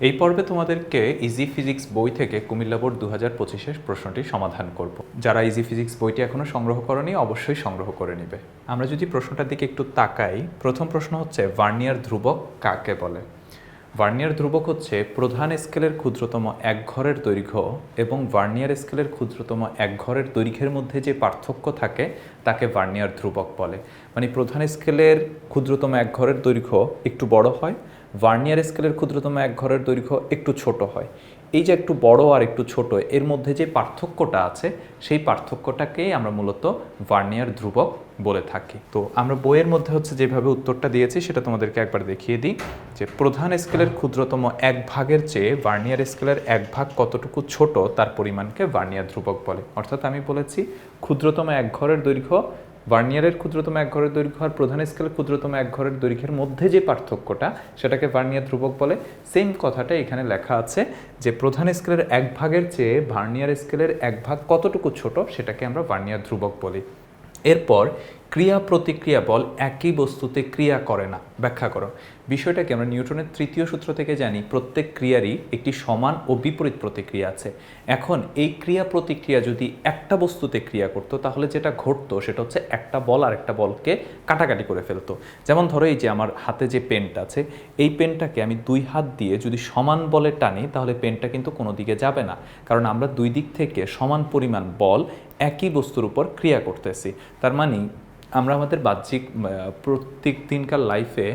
এই পর্বে তোমাদেরকে ইজি ফিজিক্স বই থেকে কুমিল্লা বোর্ড দু হাজার পঁচিশের প্রশ্নটি সমাধান করব। যারা ইজি ফিজিক্স বইটি এখনও সংগ্রহ করেনি, অবশ্যই সংগ্রহ করে নিবে। আমরা যদি প্রশ্নটার দিকে একটু তাকাই, প্রথম প্রশ্ন হচ্ছে, ভার্নিয়ার ধ্রুবক কাকে বলে? ভার্নিয়ার ধ্রুবক হচ্ছে প্রধান স্কেলের ক্ষুদ্রতম এক ঘরের দৈর্ঘ্য এবং ভার্নিয়ার স্কেলের ক্ষুদ্রতম এক ঘরের দৈর্ঘ্যের মধ্যে যে পার্থক্য থাকে, তাকে ভার্নিয়ার ধ্রুবক বলে। মানে প্রধান স্কেলের ক্ষুদ্রতম এক ঘরের দৈর্ঘ্য একটু বড় হয় ভার্নিয়ার স্কেলের ক্ষুদ্রতম এক ঘরের দৈর্ঘ্য একটু ছোট হয়। এই যে একটু বড় আর একটু ছোট, এর মধ্যে যে পার্থক্যটা আছে, সেই পার্থক্যটাকেই আমরা মূলত ভার্নিয়ার ধ্রুবক বলে থাকি। তো আমরা বইয়ের মধ্যে হচ্ছে যেভাবে উত্তরটা দিয়েছি, সেটা তোমাদেরকে একবার দেখিয়ে দিই যে প্রধান স্কেলের ক্ষুদ্রতম এক ভাগের চেয়ে ভার্নিয়ার স্কেলের এক ভাগ কতটুকু ছোট, তার পরিমাণকে ভার্নিয়ার ধ্রুবক বলে। অর্থাৎ আমি বলেছি, ক্ষুদ্রতম এক ঘরের দৈর্ঘ্য ভার্নিয়ারের ক্ষুদ্রতম এক ঘরের দৈর্ঘ্য আর প্রধান স্কেলের ক্ষুদ্রতম এক ঘরের দৈর্ঘ্যের মধ্যে যে পার্থক্যটা, সেটাকে ভার্নিয়ার ধ্রুবক বলে। সেম কথাটা এখানে লেখা আছে যে, প্রধান স্কেলের এক ভাগের চেয়ে ভার্নিয়ার স্কেলের এক ভাগ কতটুকু ছোট, সেটাকে আমরা ভার্নিয়ার ধ্রুবক বলি। এরপর ক্রিয়া প্রতিক্রিয়া বল একই বস্তুতে ক্রিয়া করে না। ব্যাখ্যা করো। বিষয়টাকে আমরা নিউটনের তৃতীয় সূত্র থেকে জানি, প্রত্যেক ক্রিয়ারই একটি সমান ও বিপরীত প্রতিক্রিয়া আছে। এখন এই ক্রিয়া প্রতিক্রিয়া যদি একটা বস্তুতে ক্রিয়া করতো, তাহলে যেটা ঘটতো সেটা হচ্ছে একটা বল আর একটা বলকে কাটাকাটি করে ফেলতো। যেমন ধরো এই যে আমার হাতে যে পেনটা আছে, এই পেনটাকে আমি দুই হাত দিয়ে যদি সমান বলে টানি, তাহলে পেনটা কিন্তু কোনো দিকে যাবে না। কারণ আমরা দুই দিক থেকে সমান পরিমাণ বল একই বস্তুর উপর ক্রিয়া করতেছি। তার মানে আমরা আমাদের বাহ্যিক প্রত্যেক দিনকার লাইফে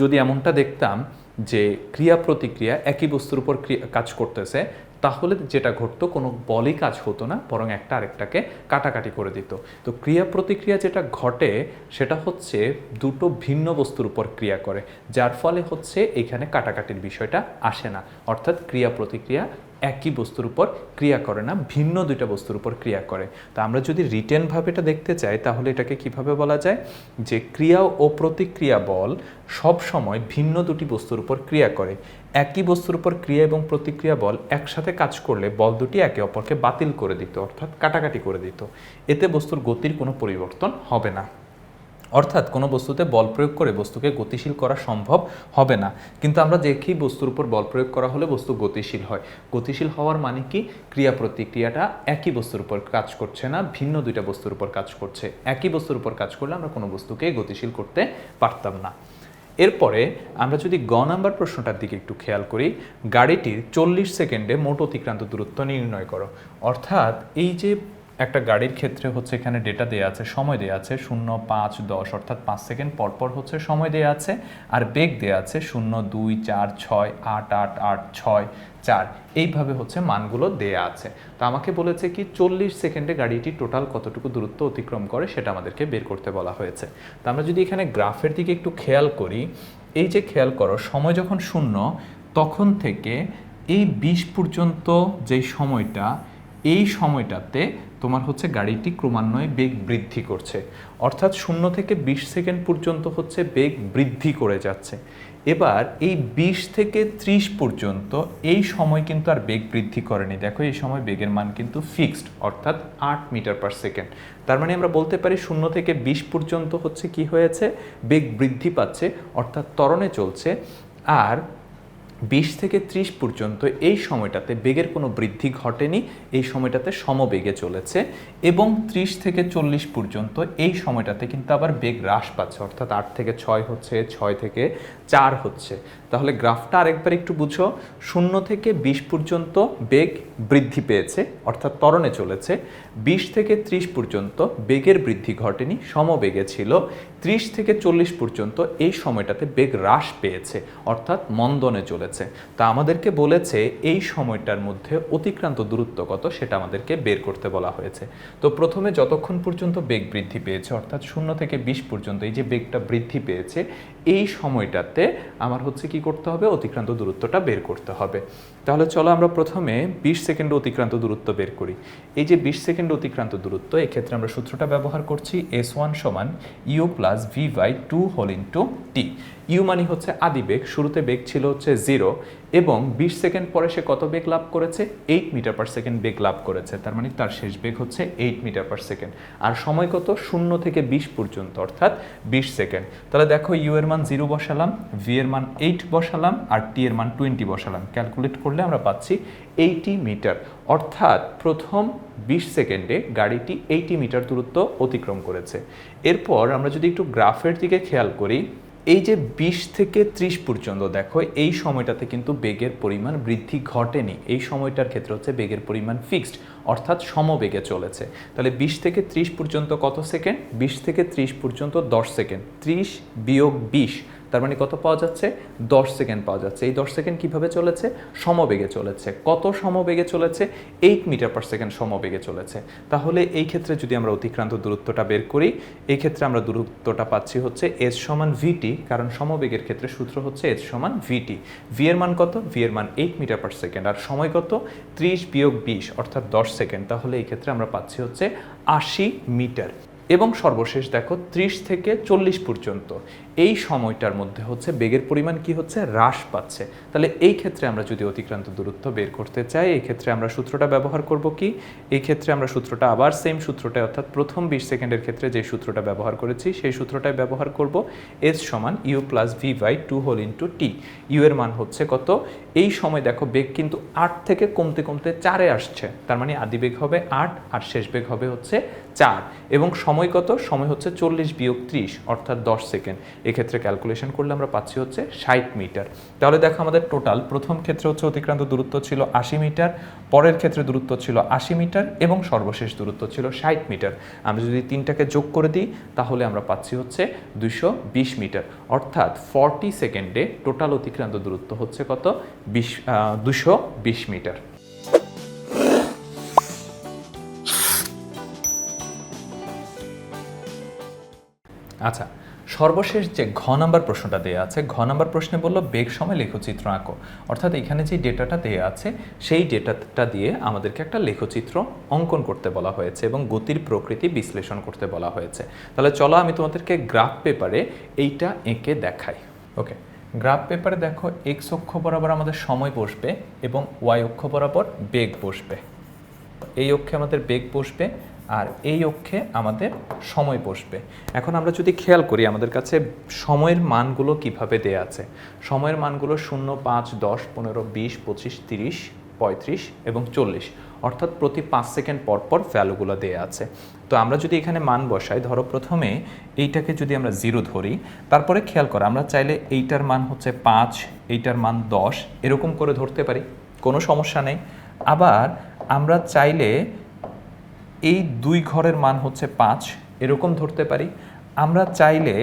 যদি এমনটা দেখতাম যে ক্রিয়া প্রতিক্রিয়া একই বস্তুর উপর কাজ করতেছে, তাহলে যেটা ঘটতো কোনো বলই কাজ হতো না, বরং একটা আরেকটাকে কাটাকাটি করে দিত। তো ক্রিয়া প্রতিক্রিয়া যেটা ঘটে, সেটা হচ্ছে দুটো ভিন্ন বস্তুর উপর ক্রিয়া করে, যার ফলে হচ্ছে এখানে কাটাকাটির বিষয়টা আসে না। অর্থাৎ ক্রিয়া প্রতিক্রিয়া একই বস্তুর উপর ক্রিয়া করে না, ভিন্ন দুইটা বস্তুর উপর ক্রিয়া করে। তো আমরা যদি রিটেনভাবে এটা দেখতে চাই, তাহলে এটাকে কীভাবে বলা যায়? যে ক্রিয়া ও প্রতিক্রিয়া বল সব সময় ভিন্ন দুটি বস্তুর উপর ক্রিয়া করে। একই বস্তুর উপর ক্রিয়া এবং প্রতিক্রিয়া বল একসাথে কাজ করলে বল দুটি একে অপরকে বাতিল করে দিত, অর্থাৎ কাটাকাটি করে দিত। এতে বস্তুর গতির কোনো পরিবর্তন হবে না। অর্থাৎ কোনো বস্তুতে বল প্রয়োগ করে বস্তুকে গতিশীল করা সম্ভব হবে না। কিন্তু আমরা দেখি বস্তুর উপর বল প্রয়োগ করা হলে বস্তু গতিশীল হয়। গতিশীল হওয়ার মানে কি? ক্রিয়া প্রতিক্রিয়াটা একই বস্তুর উপর কাজ করছে না, ভিন্ন দুইটা বস্তুর উপর কাজ করছে। একই বস্তুর উপর কাজ করলে আমরা কোনো বস্তুকে গতিশীল করতে পারতাম না। এরপরে আমরা যদি গ নাম্বার প্রশ্নটার দিকে একটু খেয়াল করি, গাড়িটির চল্লিশ সেকেন্ডে মোট অতিক্রান্ত দূরত্ব নির্ণয় করো। অর্থাৎ এই যে একটা গাড়ির ক্ষেত্রে হচ্ছে এখানে ডেটা দেওয়া আছে, সময় দেওয়া আছে, শূন্য, পাঁচ, দশ, অর্থাৎ পাঁচ সেকেন্ড পরপর হচ্ছে সময় দেওয়া আছে, আর বেগ দেওয়া আছে শূন্য, দুই, চার, ছয়, আট আট আট, ছয়, চার। এইভাবে হচ্ছে মানগুলো দেয়া আছে। তো আমাকে বলেছে কি চল্লিশ সেকেন্ডে গাড়িটি টোটাল কতটুকু দূরত্ব অতিক্রম করে সেটা আমাদেরকে বের করতে বলা হয়েছে। তো আমরা যদি এখানে গ্রাফের দিকে একটু খেয়াল করি, এই যে খেয়াল করো, সময় যখন শূন্য, তখন থেকে এই বিশ পর্যন্ত যেই সময়টা এই সময়টাতে তোমার হচ্ছে গাড়িটি ক্রমান্বয়ে বেগ বৃদ্ধি করছে। অর্থাৎ শূন্য থেকে বিশ সেকেন্ড পর্যন্ত হচ্ছে বেগ বৃদ্ধি করে যাচ্ছে। এবার এই বিশ থেকে ত্রিশ পর্যন্ত এই সময় কিন্তু আর বেগ বৃদ্ধি করেনি। দেখো, এই সময় বেগের মান কিন্তু ফিক্সড, অর্থাৎ আট মিটার পার সেকেন্ড। তার মানে আমরা বলতে পারি শূন্য থেকে বিশ পর্যন্ত হচ্ছে কি হয়েছে? বেগ বৃদ্ধি পাচ্ছে, অর্থাৎ ত্বরণে চলছে। আর বিশ থেকে ত্রিশ পর্যন্ত এই সময়টাতে বেগের কোনো বৃদ্ধি ঘটেনি, এই সময়টাতে সমবেগে চলেছে এবং ত্রিশ থেকে চল্লিশ পর্যন্ত এই সময়টাতে কিন্তু আবার বেগ হ্রাস পাচ্ছে, অর্থাৎ আট থেকে ছয় হচ্ছে, ছয় থেকে চার হচ্ছে। তাহলে গ্রাফটা আরেকবার একটু বুঝো। শূন্য থেকে বিশ পর্যন্ত বেগ বৃদ্ধি পেয়েছে, অর্থাৎ ত্বরণে চলেছে। বিশ থেকে ত্রিশ পর্যন্ত বেগের বৃদ্ধি ঘটেনি, সমবেগে ছিল। ত্রিশ থেকে চল্লিশ পর্যন্ত এই সময়টাতে বেগ হ্রাস পেয়েছে, অর্থাৎ মন্দনে চলেছে। তা আমাদেরকে বলেছে, এই সময়টার মধ্যে অতিক্রান্ত দূরত্ব কত সেটা আমাদেরকে বের করতে বলা হয়েছে। তো প্রথমে যতক্ষণ পর্যন্ত বেগ বৃদ্ধি পেয়েছে, অর্থাৎ শূন্য থেকে বিশ পর্যন্ত এই যে বেগটা বৃদ্ধি পেয়েছে এই সময়টাতে আমার হচ্ছে কি করতে হবে? অতিক্রান্ত দূরত্বটা বের করতে হবে। তাহলে চলো আমরা প্রথমে বিশ সেকেন্ড অতিক্রান্ত দূরত্ব বের করি। এই যে বিশ সেকেন্ড অতিক্রান্ত দূরত্ব, এক্ষেত্রে আমরা সূত্রটা ব্যবহার করছি এস ওয়ান সমান U plus V by two whole into T U মানে হচ্ছে আদি বেগ, শুরুতে বেগ ছিল হচ্ছে জিরো এবং বিশ সেকেন্ড পরে সে কত বেগ লাভ করেছে? এইট মিটার পার সেকেন্ড বেগ লাভ করেছে, তার মানে তার শেষ বেগ হচ্ছে এইট মিটার পার সেকেন্ড আর সময় কত? শূন্য থেকে বিশ পর্যন্ত, অর্থাৎ বিশ সেকেন্ড। তাহলে দেখো ইউ এর মান জিরো বসালাম ভি এর মান এইট বসালাম, আর টি এর মান টোয়েন্টি বসালাম। ক্যালকুলেট করলে আমরা পাচ্ছি এইটি মিটার অর্থাৎ প্রথম বিশ সেকেন্ডে গাড়িটি এইটি মিটার দূরত্ব অতিক্রম করেছে। এরপর আমরা যদি একটু গ্রাফের দিকে খেয়াল করি, এই যে বিশ থেকে ত্রিশ পর্যন্ত, দেখো এই সময়টাতে কিন্তু বেগের পরিমাণ বৃদ্ধি ঘটেনি। এই সময়টার ক্ষেত্রে হচ্ছে বেগের পরিমাণ ফিক্সড অর্থাৎ সমবেগে চলেছে। তাহলে বিশ থেকে ত্রিশ পর্যন্ত কত সেকেন্ড? বিশ থেকে ত্রিশ পর্যন্ত দশ সেকেন্ড। ত্রিশ বিয়োগ বিশ তার মানে কত পাওয়া যাচ্ছে? দশ সেকেন্ড পাওয়া যাচ্ছে। এই দশ সেকেন্ড কীভাবে চলেছে? সমবেগে চলেছে। কত সমবেগে চলেছে? এইট মিটার পার সেকেন্ড সমবেগে চলেছে। তাহলে এই ক্ষেত্রে যদি আমরা অতিক্রান্ত দূরত্বটা বের করি, এই ক্ষেত্রে আমরা দূরত্বটা পাচ্ছি হচ্ছে এস সমান ভিটি কারণ সমবেগের ক্ষেত্রে সূত্র হচ্ছে এস সমান ভিটি ভি এর মান কত? ভি এর মান এইট মিটার পার সেকেন্ড আর সময় কত? ত্রিশ বিয়োগ বিশ, অর্থাৎ দশ সেকেন্ড। তাহলে এই ক্ষেত্রে আমরা পাচ্ছি হচ্ছে আশি মিটার এবং সর্বশেষ দেখো, ত্রিশ থেকে চল্লিশ পর্যন্ত। এই সময়টার মধ্যে হচ্ছে বেগের পরিমাণ কি হচ্ছে? হ্রাস পাচ্ছে। তাহলে এই ক্ষেত্রে আমরা যদি অতিক্রান্ত দূরত্ব বের করতে চাই, এই ক্ষেত্রে আমরা সূত্রটা ব্যবহার করব কি? এই ক্ষেত্রে আমরা সূত্রটা আবার সেম সূত্রটা অর্থাৎ প্রথম বিশ সেকেন্ডের ক্ষেত্রে যে সূত্রটা ব্যবহার করেছি, সেই সূত্রটাই ব্যবহার করব। এস সমান U plus V by two whole into T U এর মান হচ্ছে কত? এই সময় দেখো বেগ কিন্তু আট থেকে কমতে কমতে চারে আসছে। তার মানে আদি বেগ হবে আট আর শেষ বেগ হবে হচ্ছে চার। এবং সময় কত? সময় হচ্ছে চল্লিশ বিয়োগ ত্রিশ, অর্থাৎ দশ সেকেন্ড। এক্ষেত্রে ক্যালকুলেশন করলে আমরা পাচ্ছি হচ্ছে ষাট মিটার। তাহলে দেখো আমাদের টোটাল প্রথম ক্ষেত্রে হচ্ছে অতিক্রান্ত দূরত্ব ছিল আশি মিটার, পরের ক্ষেত্রে দূরত্ব ছিল আশি মিটার এবং সর্বশেষ দূরত্ব ছিল ষাট মিটার। আমরা যদি তিনটাকে যোগ করে দিই, তাহলে আমরা পাচ্ছি হচ্ছে দুশো বিশ মিটার। অর্থাৎ ফর্টি সেকেন্ডে টোটাল অতিক্রান্ত দূরত্ব হচ্ছে কত? বিশ দুশো বিশ মিটার। আচ্ছা সর্বশেষ যে ঘ নাম্বার প্রশ্নটা দেওয়া আছে, ঘ নাম্বার প্রশ্নে বলল, বেগ সময় লেখচিত্র আঁকো। অর্থাৎ এখানে যে ডেটাটা দেওয়া আছে, সেই ডেটাটা দিয়ে আমাদেরকে একটা লেখচিত্র অঙ্কন করতে বলা হয়েছে এবং গতির প্রকৃতি বিশ্লেষণ করতে বলা হয়েছে। তাহলে চলো আমি তোমাদেরকে গ্রাফ পেপারে এইটা এঁকে দেখাই। ওকে গ্রাফ পেপারে দেখো এক্স অক্ষ বরাবর আমাদের সময় বসবে এবং ওয়াই অক্ষ বরাবর বেগ বসবে। এই অক্ষে আমাদের বেগ বসবে আর এই অক্ষে আমাদের সময় বসবে। এখন আমরা যদি খেয়াল করি আমাদের কাছে সময়ের মানগুলো কীভাবে দেয়া আছে। সময়ের মানগুলো শূন্য, পাঁচ, দশ, পনেরো, বিশ, পঁচিশ, তিরিশ, পঁয়ত্রিশ এবং চল্লিশ। অর্থাৎ প্রতি পাঁচ সেকেন্ড পর পর ভ্যালুগুলো দেয়া আছে। তো আমরা যদি এখানে মান বসাই, ধরো প্রথমে এইটাকে যদি আমরা জিরো ধরি, তারপরে খেয়াল করো, আমরা চাইলে এইটার মান হচ্ছে পাঁচ, এইটার মান দশ, এরকম করে ধরতে পারি, কোনো সমস্যা নেই। আবার আমরা চাইলে এই দুই ঘরের মান হচ্ছে পাঁচ। এরকম ধরতে পারি। আমরা চাইলে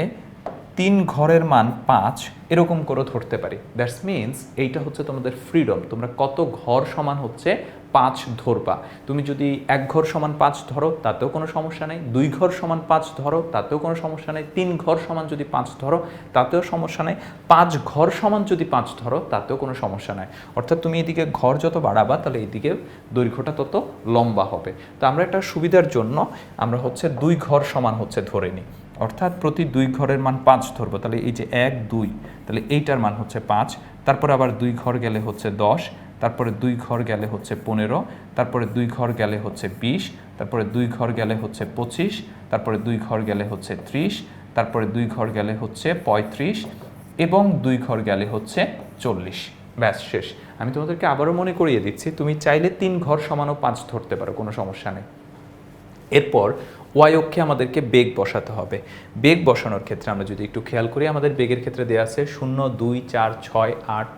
তিন ঘরের মান পাঁচ এরকম করে ধরতে পারি। দ্যাটস মিনস এইটা হচ্ছে তোমাদের ফ্রিডম তোমরা কত ঘর সমান হচ্ছে পাঁচ ধরবা। তুমি যদি এক ঘর সমান পাঁচ ধরো, তাতেও কোনো সমস্যা নেই। দুই ঘর সমান পাঁচ ধরো, তাতেও কোনো সমস্যা নেই। তিন ঘর সমান যদি পাঁচ ধরো, তাতেও সমস্যা নেই। পাঁচ ঘর সমান যদি পাঁচ ধরো, তাতেও কোনো সমস্যা নাই। অর্থাৎ তুমি এদিকে ঘর যত বাড়াবা, তাহলে এইদিকে দৈর্ঘ্যটা তত লম্বা হবে। তো আমরা একটা সুবিধার জন্য আমরা হচ্ছে দুই ঘর সমান হচ্ছে ধরে নিই। অর্থাৎ প্রতি দুই ঘরের মান পাঁচ ধরবো, তাহলে এই যে এক, দুই, তাহলে এইটার মান হচ্ছে পাঁচ, তারপর আবার দুই ঘর গেলে হচ্ছে দশ, তারপরে দুই ঘর গেলে হচ্ছে পনেরো, তারপরে দুই ঘর গেলে হচ্ছে বিশ, তারপরে দুই ঘর গেলে হচ্ছে পঁচিশ, তারপরে দুই ঘর গেলে হচ্ছে ত্রিশ, তারপরে দুই ঘর গেলে হচ্ছে পঁয়ত্রিশ এবং দুই ঘর গেলে হচ্ছে চল্লিশ। ব্যাস, শেষ। আমি তোমাদেরকে আবারও মনে করিয়ে দিচ্ছি, তুমি চাইলে তিন ঘর সমানও পাঁচ ধরতে পারো, কোনো সমস্যা নেই। এরপর ওয়াই অক্ষে আমাদেরকে বেগ বসাতে হবে। বেগ বসানোর ক্ষেত্রে আমরা যদি একটু খেয়াল করি, আমাদের বেগের ক্ষেত্রে দেওয়া আছে শূন্য দুই চার ছয় আট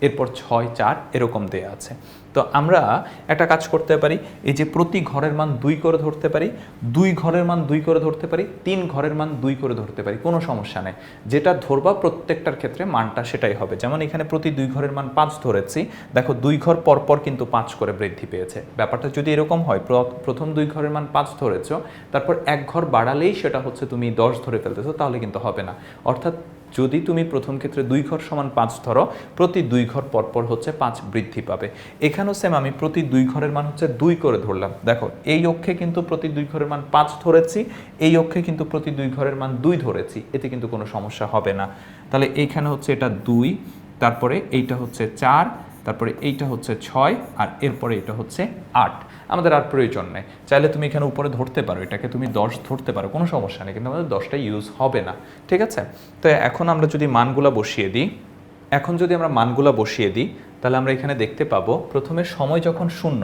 এরপর ছয়, চার এরকম দেয়া আছে। তো আমরা একটা কাজ করতে পারি, এই যে প্রতি ঘরের মান দুই করে ধরতে পারি, দুই ঘরের মান দুই করে ধরতে পারি, তিন ঘরের মান দুই করে ধরতে পারি, কোনো সমস্যা নেই। যেটা ধরবা প্রত্যেকটার ক্ষেত্রে মানটা সেটাই হবে। যেমন এখানে প্রতি দুই ঘরের মান পাঁচ ধরেছি, দেখো দুই ঘর পরপর কিন্তু পাঁচ করে বৃদ্ধি পেয়েছে। ব্যাপারটা যদি এরকম হয়, প্র- প্রথম দুই ঘরের মান পাঁচ ধরেছ, তারপর এক ঘর বাড়ালেই সেটা হচ্ছে তুমি দশ ধরে ফেলতেছো, তাহলে কিন্তু হবে না। অর্থাৎ যদি তুমি প্রথম ক্ষেত্রে দুই ঘর সমান পাঁচ ধরো, প্রতি দুই ঘর পরপর হচ্ছে পাঁচ বৃদ্ধি পাবে। এখানেও সেম আমি প্রতি দুই ঘরের মান হচ্ছে দুই করে ধরলাম। দেখো, এই অক্ষে কিন্তু প্রতি দুই ঘরের মান পাঁচ ধরেছি, এই অক্ষে কিন্তু প্রতি দুই ঘরের মান দুই ধরেছি, এতে কিন্তু কোনো সমস্যা হবে না। তাহলে এইখানে হচ্ছে এটা দুই, তারপরে এইটা হচ্ছে চার, তারপরে এইটা হচ্ছে ছয়, আর এরপরে এটা হচ্ছে আট। আমাদের আর প্রয়োজন নেই। চাইলে তুমি এখানে উপরে ধরতে পারো, এটাকে তুমি দশ ধরতে পারো, কোনো সমস্যা নেই, কিন্তু আমাদের দশটা ইউজ হবে না, ঠিক আছে? তো এখন আমরা যদি মানগুলা বসিয়ে দিই, এখন যদি আমরা মানগুলা বসিয়ে দিই, তাহলে আমরা এখানে দেখতে পাবো, প্রথমে সময় যখন শূন্য,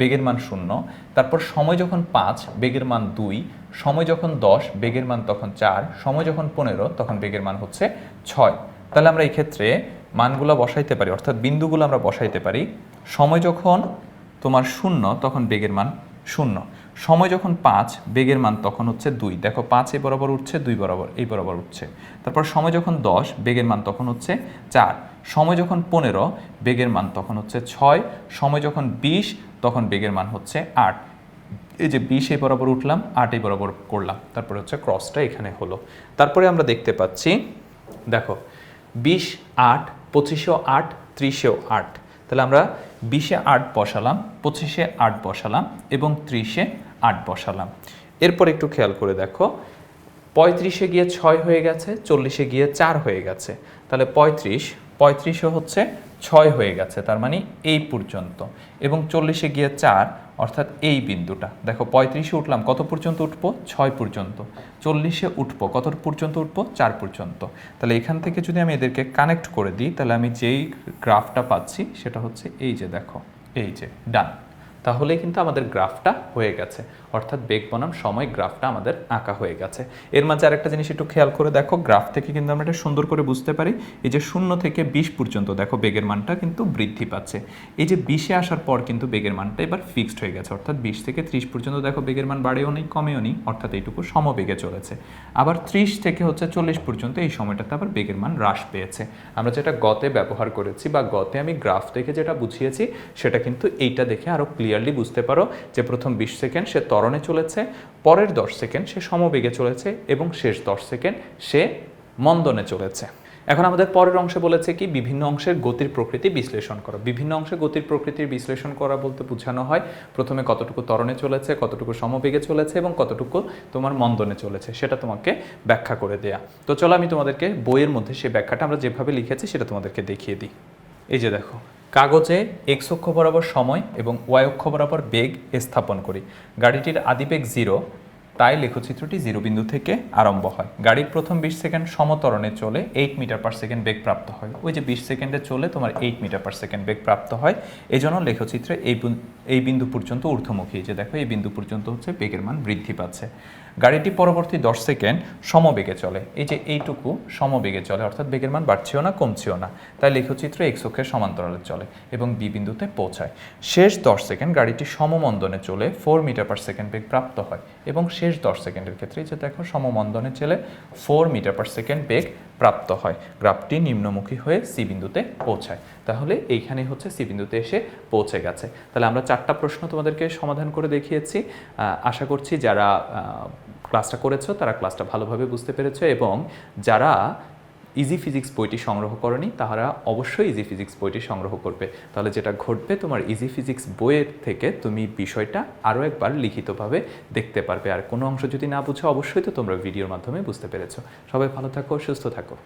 বেগের মান শূন্য, তারপর সময় যখন পাঁচ, বেগের মান দুই, সময় যখন দশ, বেগের মান তখন চার, সময় যখন পনেরো, তখন বেগের মান হচ্ছে ছয়। তাহলে আমরা এই ক্ষেত্রে মানগুলো বসাইতে পারি, অর্থাৎ বিন্দুগুলো আমরা বসাইতে পারি। সময় যখন তোমার শূন্য তখন বেগের মান শূন্য। সময় যখন পাঁচ, বেগের মান তখন হচ্ছে দুই। দেখো পাঁচ এই বরাবর উঠছে, দুই বরাবর, এই বরাবর উঠছে। তারপর সময় যখন দশ, বেগের মান তখন হচ্ছে চার। সময় যখন পনেরো, বেগের মান তখন হচ্ছে ছয়। সময় যখন বিশ, তখন বেগের মান হচ্ছে আট। এই যে বিশ এই বরাবর উঠলাম, আট এই বরাবর করলাম। তারপরে হচ্ছে ক্রসটা এখানে হলো। তারপরে আমরা দেখতে পাচ্ছি, দেখো, বিশ আট পঁচিশেও আট ত্রিশেও আট। তাহলে আমরা বিশে আট বসালাম, পঁচিশে আট বসালাম এবং ত্রিশে আট বসালাম। এরপর একটু খেয়াল করে দেখো, পঁয়ত্রিশে গিয়ে ছয় হয়ে গেছে, চল্লিশে গিয়ে চার হয়ে গেছে। তাহলে পঁয়ত্রিশ পঁয়ত্রিশে হচ্ছে ছয় হয়ে গেছে, তার মানে এই পর্যন্ত। এবং চল্লিশে গিয়ে চার, অর্থাৎ এই বিন্দুটা। দেখো, পঁয়ত্রিশে উঠলাম, কত পর্যন্ত উঠবো? ছয় পর্যন্ত। চল্লিশে উঠবো, কত পর্যন্ত উঠবো? চার পর্যন্ত। তাহলে এখান থেকে যদি আমি এদেরকে কানেক্ট করে দিই, তাহলে আমি যেই গ্রাফটা পাচ্ছি, সেটা হচ্ছে এই যে, দেখো, এই যে ডান তাহলেই কিন্তু আমাদের গ্রাফটা হয়ে গেছে। অর্থাৎ বেগ বনাম সময় গ্রাফটা আমাদের আঁকা হয়ে গেছে। এর মাঝে আরেকটা জিনিস একটু খেয়াল করে দেখো, গ্রাফ থেকে কিন্তু আমরা এটা সুন্দর করে বুঝতে পারি। এই যে শূন্য থেকে বিশ পর্যন্ত দেখো, বেগের মানটা কিন্তু বৃদ্ধি পাচ্ছে। এই যে বিশে আসার পর কিন্তু বেগের মানটা এবার ফিক্সড হয়ে গেছে। অর্থাৎ বিশ থেকে ত্রিশ পর্যন্ত দেখো, বেগের মান বাড়েও নেই, কমেও নেই, অর্থাৎ এইটুকু সমবেগে চলেছে। আবার ত্রিশ থেকে হচ্ছে চল্লিশ পর্যন্ত এই সময়টাতে আবার বেগের মান হ্রাস পেয়েছে। আমরা যেটা গতে ব্যবহার করেছি বা গতে আমি গ্রাফ দেখে যেটা বুঝিয়েছি, সেটা কিন্তু এইটা দেখে আরও ক্লিয়ারলি বুঝতে পারো যে প্রথম বিশ সেকেন্ড সে ত্বরণে চলেছে, পরের দশ সেকেন্ড সে সমবেগে চলেছে এবং শেষ দশ সেকেন্ড সে মন্দনে চলেছে। এখন আমাদের পরের অংশে বলেছে কি, বিভিন্ন অংশের গতির প্রকৃতি বিশ্লেষণ করো। বিভিন্ন অংশে গতির প্রকৃতির বিশ্লেষণ করা বলতে বোঝানো হয়, প্রথমে কতটুকু ত্বরণে চলেছে, কতটুকু সমবেগে চলেছে এবং কতটুকু তোমার মন্দনে চলেছে, সেটা তোমাকে ব্যাখ্যা করে দেয়া। তো চলো আমি তোমাদেরকে বইয়ের মধ্যে সেই ব্যাখ্যাটা আমরা যেভাবে লিখেছি সেটা তোমাদেরকে দেখিয়ে দিই। এই যে দেখো কাগজে এক্স অক্ষ বরাবর সময় এবং ওয়াই অক্ষ বরাবর বেগ স্থাপন করি। গাড়িটির আদিবেগ জিরো, তাই লেখচিত্রটি জিরো বিন্দু থেকে আরম্ভ হয়। গাড়ির প্রথম বিশ সেকেন্ড সমতরণে চলে এইট মিটার পার সেকেন্ড বেগ প্রাপ্ত হয়। ওই যে বিশ সেকেন্ডে চলে তোমার এইট মিটার পার সেকেন্ড বেগ প্রাপ্ত হয়। এই জন্য লেখচিত্রে এই এই বিন্দু পর্যন্ত ঊর্ধ্বমুখী। যে দেখো, এই বিন্দু পর্যন্ত হচ্ছে বেগের মান বৃদ্ধি পাচ্ছে। গাড়িটি পরবর্তী দশ সেকেন্ড সমবেগে চলে। এই যে এইটুকু সমবেগে চলে, অর্থাৎ বেগের মান বাড়ছেও না, কমছেও না, তাই লেখচিত্র এক্স অক্ষের সমান্তরালে চলে এবং বি বিন্দুতে পৌঁছায়। শেষ দশ সেকেন্ড গাড়িটি সমমন্দনে চলে ফোর মিটার পার সেকেন্ড বেগ প্রাপ্ত হয় এবং শেষ দশ সেকেন্ডের ক্ষেত্রে যে দেখো সমমন্দনে চলে ফোর মিটার পার সেকেন্ড বেগ প্রাপ্ত হয়। গ্রাফটি নিম্নমুখী হয়ে সি বিন্দুতে পৌঁছায়। তাহলে এইখানে হচ্ছে সি বিন্দুতে এসে পৌঁছে গেছে। তাহলে আমরা চারটা প্রশ্ন তোমাদেরকে সমাধান করে দেখিয়েছি। আশা করছি যারা ক্লাসটা করেছ, তারা ক্লাসটা ভালোভাবে বুঝতে পেরেছ এবং যারা ইজি ফিজিক্স বইটি সংগ্রহ করনি, তাহারা অবশ্যই ইজি ফিজিক্স বইটি সংগ্রহ করবে। তাহলে যেটা ঘটবে, তোমার ইজি ফিজিক্স বইয়ের থেকে তুমি বিষয়টা আরও একবার লিখিতভাবে দেখতে পারবে। আর কোনো অংশ যদি না বুঝো, অবশ্যই তো তোমরা ভিডিওর মাধ্যমে বুঝতে পেরেছ। সবাই ভালো থাকো, সুস্থ থাকো।